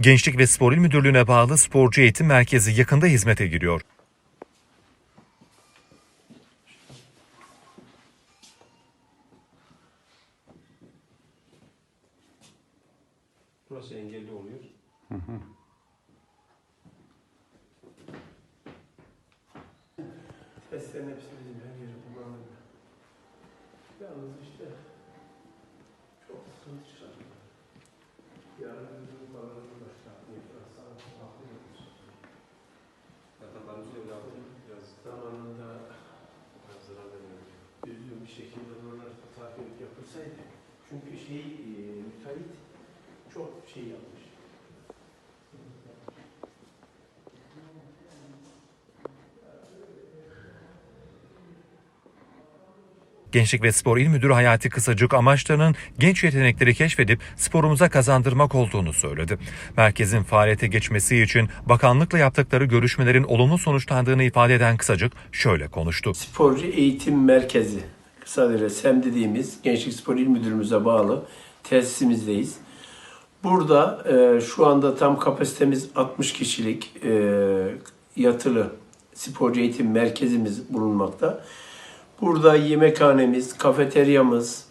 Gençlik ve Spor İl Müdürlüğü'ne bağlı Sporcu Eğitim Merkezi yakında hizmete giriyor. Burası engelli oluyor. Testlerin hepsi bizim her yeri kullanılıyor. Yalnız işte yapılsaydı. Çünkü şey, e, müteahhit çok şey yapmış. Gençlik ve Spor İl Müdürü Hayati Kısacık amaçlarının genç yetenekleri keşfedip sporumuza kazandırmak olduğunu söyledi. Merkezin faaliyete geçmesi için bakanlıkla yaptıkları görüşmelerin olumlu sonuçlandığını ifade eden Kısacık şöyle konuştu. Sporcu Eğitim Merkezi, kısaca SEM dediğimiz Gençlik Spor İl Müdürlüğümüze bağlı tesisimizdeyiz. Burada e, şu anda tam kapasitemiz 60 kişilik e, yatılı sporcu eğitim merkezimiz bulunmakta. Burada yemekhanemiz, kafeteryamız,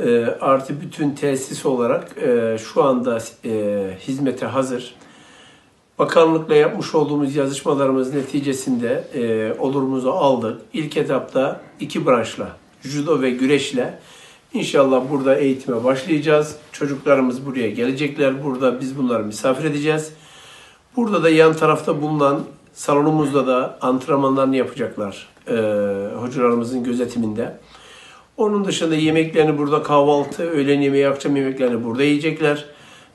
e, artı bütün tesis olarak e, şu anda e, hizmete hazır. Bakanlıkla yapmış olduğumuz yazışmalarımız neticesinde e, olurumuzu aldık. İlk etapta iki branşla, judo ve güreşle inşallah burada eğitime başlayacağız. Çocuklarımız buraya gelecekler. Burada biz bunları misafir edeceğiz. Burada da yan tarafta bulunan salonumuzda da antrenmanlarını yapacaklar e, hocalarımızın gözetiminde. Onun dışında yemeklerini burada kahvaltı, öğlen yemeği, akşam yemeklerini burada yiyecekler.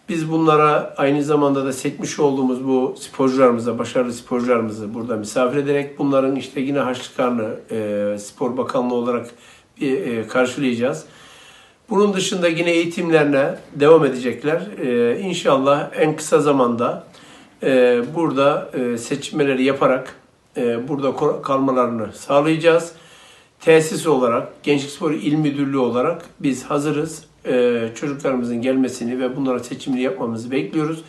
Biz bunlara aynı zamanda da seçmiş olduğumuz bu sporcularımıza, başarılı sporcularımızı burada misafir ederek bunların işte yine harçlıklarını e, Spor Bakanlığı olarak karşılayacağız. Bunun dışında yine eğitimlerine devam edecekler. E, inşallah en kısa zamanda e, burada e, seçmeleri yaparak e, burada kalmalarını sağlayacağız. Tesis olarak, Gençlik Spor İl Müdürlüğü olarak biz hazırız. E, çocuklarımızın gelmesini ve bunlara seçimini yapmamızı bekliyoruz.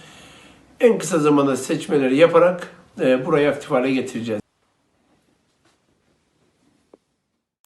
En kısa zamanda seçmeleri yaparak e, burayı aktif hale getireceğiz.